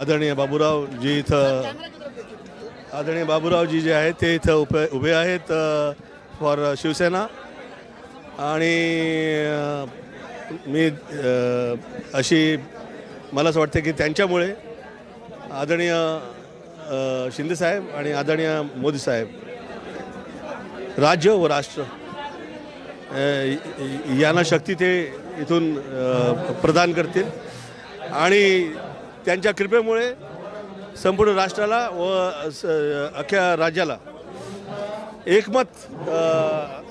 आदरणीय बाबूरावजी इथं आदरणीय बाबूरावजी जे आहेत ते इथं उभे उभे आहेत फॉर शिवसेना. आणि मी अशी मला असं वाटतं की त्यांच्यामुळे आदरणीय शिंदेसाहेब आणि आदरणीय मोदीसाहेब राज्य व राष्ट्र यांना शक्ती ते इथून प्रदान करतील. आणि त्यांच्या कृपेमुळे संपूर्ण राष्ट्राला व अख्ख्या राज्याला एकमत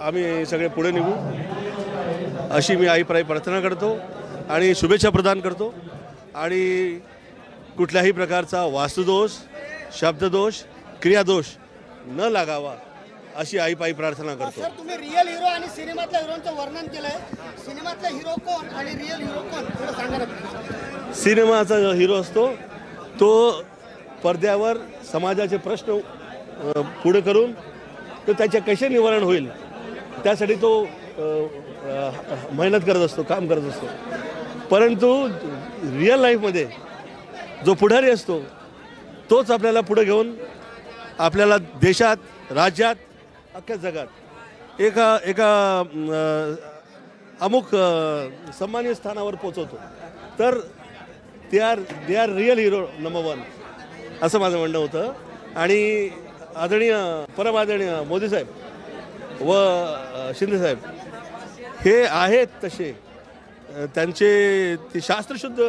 आम्ही सगळे पुढे निघू अशी मी आईप्राई प्रार्थना करतो आणि शुभेच्छा प्रदान करतो. आणि कुठल्याही प्रकारचा वास्तुदोष शब्ददोष क्रियादोष न लागावा अशी आईपाई प्रार्थना करतो. सर तुम्ही रिअल हिरो आणि सिनेमातल्या हिरोचं वर्णन केलंय. सिनेमातला हिरो कोण आणि रिअल हिरो कोण? थोडं सांगा ना. please. सिनेमाचा जो हिरो असतो तो पडद्यावर समाजाचे प्रश्न पुढे करून तो त्याचे कसे निवारण होईल त्यासाठी तो मेहनत करत असतो काम करत असतो. परंतु रिअल लाईफमध्ये जो पुढारी असतो तोच आपल्याला पुढे घेऊन आपल्याला देशात राज्यात अख्ख्या जगात एका एका अमुक अ, सन्मानीय स्थानावर पोचवतो तर ते are they are real hero number one असं माझं म्हणणं होतं. आणि आदरणीय परम आदरणीय मोदी साहेब व शिंदे साहेब हे आहेत तसे. त्यांचे ती शास्त्रशुद्ध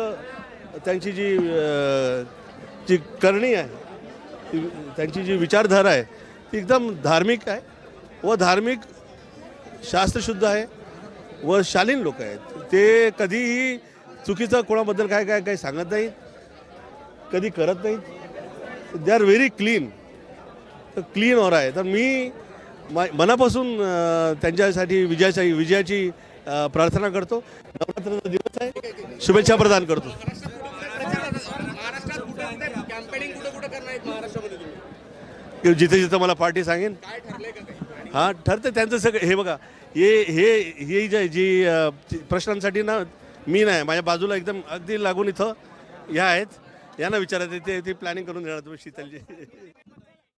त्यांची जी जी करणी आहे ती त्यांची जी विचारधारा आहे ती एकदम धार्मिक आहे व धार्मिक शास्त्रशुद्ध आहे व शालीन लोक आहेत. ते कधीही चुकीचं कोणाबद्दल काय काय काय सांगत नाहीत. कधी करत नाहीत. दे आर व्हेरी क्लीन तर क्लीन ऑर आहे. तर मी मा- मनापासून त्यांच्यासाठी विजयाची विजयाची प्रार्थना करतो. नवरात्राचा दिवस आहे. शुभेच्छा प्रदान करतो. जिथे जिथं मला पार्टी सांगेन. काही? हां ठरतं त्यांचं सगळं हे बघा हे हे ही जी प्रश्नांसाठी ना मी नाही माझ्या बाजूला एकदम अगदी लागून इथं ह्या आहेत. यांना विचारायचं ते ती प्लॅनिंग करून देणार तुम्ही शीतलजी.